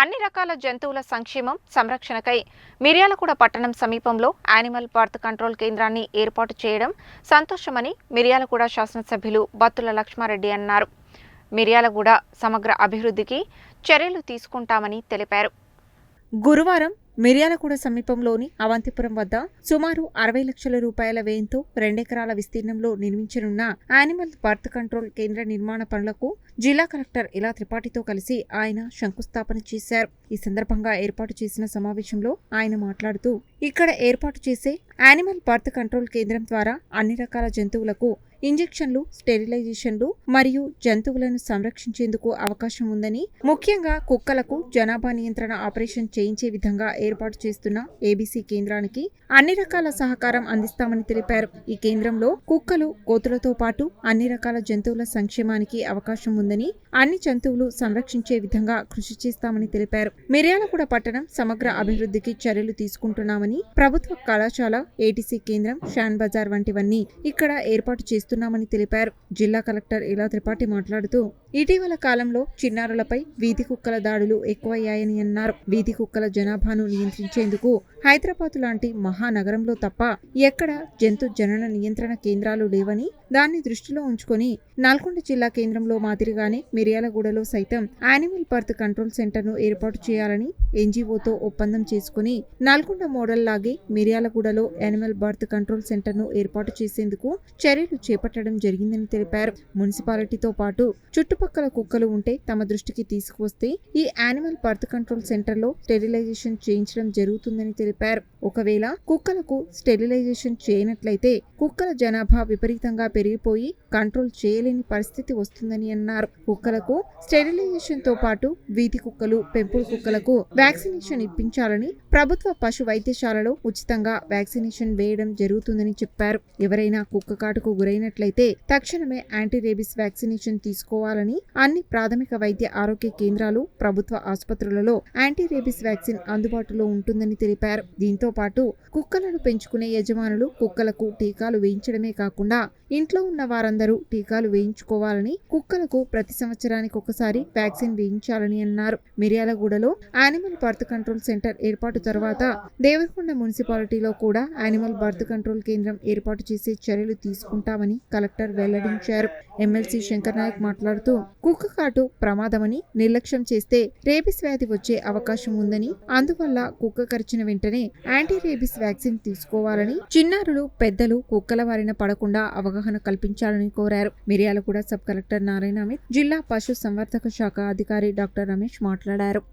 అన్ని రకాల జంతువుల సంక్షేమం సంరక్షణకై మిర్యాలగూడ పట్టణం సమీపంలో యానిమల్ బర్త్ కంట్రోల్ కేంద్రాన్ని ఏర్పాటు చేయడం సంతోషమని మిర్యాలగూడ శాసనసభ్యులు బత్తుల లక్ష్మారెడ్డి అన్నారు. మిర్యాలగూడ సమగ్ర అభివృద్ధికి చర్యలు తీసుకుంటామని తెలిపారు. గురువారం మిర్యాలగూడ సమీపంలోని అవంతిపురం వద్ద సుమారు అరవై లక్షల రూపాయల వ్యయంతో రెండెకరాల విస్తీర్ణంలో నిర్మించనున్న యానిమల్ బర్త్ కంట్రోల్ కేంద్ర నిర్మాణ పనులకు జిల్లా కలెక్టర్ ఇలా త్రిపాఠితో కలిసి ఆయన శంకుస్థాపన చేశారు. ఈ సందర్భంగా ఏర్పాటు చేసిన సమావేశంలో ఆయన మాట్లాడుతూ ఇక్కడ ఏర్పాటు చేసే యానిమల్ బర్త్ కంట్రోల్ కేంద్రం ద్వారా అన్ని రకాల జంతువులకు ఇంజెక్షన్లు స్టెరిలైజేషన్లు మరియు జంతువులను సంరక్షించేందుకు అవకాశం ఉందని ముఖ్యంగా కుక్కలకు జనాభా నియంత్రణ ఆపరేషన్ చేయించే విధంగా ఏర్పాటు చేస్తున్న ఏబీసీ కేంద్రానికి అన్ని రకాల సహకారం అందిస్తామని తెలిపారు. ఈ కేంద్రంలో కుక్కలు కోతులతో పాటు అన్ని రకాల జంతువుల సంక్షేమానికి అవకాశం ఉందని అన్ని జంతువులు సంరక్షించే విధంగా కృషి చేస్తామని తెలిపారు. మిర్యాలగూడ పట్టణం సమగ్ర అభివృద్ధికి చర్యలు తీసుకుంటున్నామని ప్రభుత్వ కళాశాల ఏటీసీ కేంద్రం షాన్ బజార్ వంటివన్నీ ఇక్కడ ఏర్పాటు చేస్తున్నామని తెలిపారు. జిల్లా కలెక్టర్ ఇలా త్రిపాఠి మాట్లాడుతూ ఇటీవల కాలంలో చిన్నారులపై వీధి కుక్కల దాడులు ఎక్కువయ్యాయని అన్నారు. వీధి కుక్కల జనాభాను నియంత్రించేందుకు హైదరాబాద్ లాంటి మహానగరంలో తప్ప ఎక్కడ జంతు జనన నియంత్రణ కేంద్రాలు లేవని దాన్ని దృష్టిలో ఉంచుకొని నల్గొండ జిల్లా కేంద్రంలో మాదిరిగానే మిర్యాలగూడలో సైతం యానిమల్ బర్త్ కంట్రోల్ సెంటర్ను ఏర్పాటు చేయాలని ఎన్జీఓతో ఒప్పందం చేసుకుని నల్గొండ మోడల్ లాగే మిర్యాలగూడలో యానిమల్ బర్త్ కంట్రోల్ సెంటర్ను ఏర్పాటు చేసేందుకు చర్యలు చేపట్టడం జరిగిందని తెలిపారు. మున్సిపాలిటీతో పాటు చుట్టూ చుట్టుపక్కల కుక్కలు ఉంటే తమ దృష్టికి తీసుకువస్తే ఈ యానిమల్ బర్త్ కంట్రోల్ సెంటర్లో స్టెరిలైజేషన్ చేయించడం జరుగుతుందని తెలిపారు. ఒకవేళ కుక్కలకు స్టెరిలైజేషన్ చేయనట్లయితే కుక్కల జనాభా విపరీతంగా పెరిగిపోయి కంట్రోల్ చేయలేని పరిస్థితి వస్తుందని అన్నారు. కుక్కలకు స్టెరిలైజేషన్తో పాటు వీధి కుక్కలు పెంపుడు కుక్కలకు వ్యాక్సినేషన్ ఇప్పించాలని ప్రభుత్వ పశు వైద్యశాలలో ఉచితంగా వ్యాక్సినేషన్ వేయడం జరుగుతుందని చెప్పారు. ఎవరైనా కుక్క కాటుకు గురైనట్లయితే తక్షణమే యాంటీ రేబిస్ వ్యాక్సినేషన్ తీసుకోవాలని అన్ని ప్రాథమిక వైద్య ఆరోగ్య కేంద్రాలు ప్రభుత్వ ఆసుపత్రులలో యాంటీ రేబిస్ వ్యాక్సిన్ అందుబాటులో ఉంటుందని తెలిపారు. దీంతో పాటు కుక్కలను పెంచుకునే యజమానులు కుక్కలకు టీకాలు వేయించడమే కాకుండా ఇంట్లో ఉన్న వారందరూ టీకాలు వేయించుకోవాలని కుక్కలకు ప్రతి సంవత్సరానికి ఒకసారి వ్యాక్సిన్ వేయించాలని అన్నారు. మిర్యాలగూడలో యానిమల్ బర్త్ కంట్రోల్ సెంటర్ ఏర్పాటు తర్వాత దేవరకొండ మున్సిపాలిటీలో కూడా యానిమల్ బర్త్ కంట్రోల్ కేంద్రం ఏర్పాటు చేసే చర్యలు తీసుకుంటామని కలెక్టర్ వెల్లడించారు. ఎమ్మెల్సీ శంకర్ నాయక్ మాట్లాడుతూ కుక్క కాటు ప్రమాదమని నిర్లక్ష్యం చేస్తే రేబిస్ వ్యాధి వచ్చే అవకాశం ఉందని అందువల్ల కుక్క కరిచిన వెంటనే యాంటీ రేబిస్ వ్యాక్సిన్ తీసుకోవాలని చిన్నారులు పెద్దలు కుక్కల వారిన పడకుండా అవగాహన కల్పించాలని కోరారు. మిర్యాలగూడ సబ్ కలెక్టర్ నారాయణ అమిత్ జిల్లా పశు సంవర్ధక శాఖ అధికారి డాక్టర్ రమేష్ మాట్లాడారు.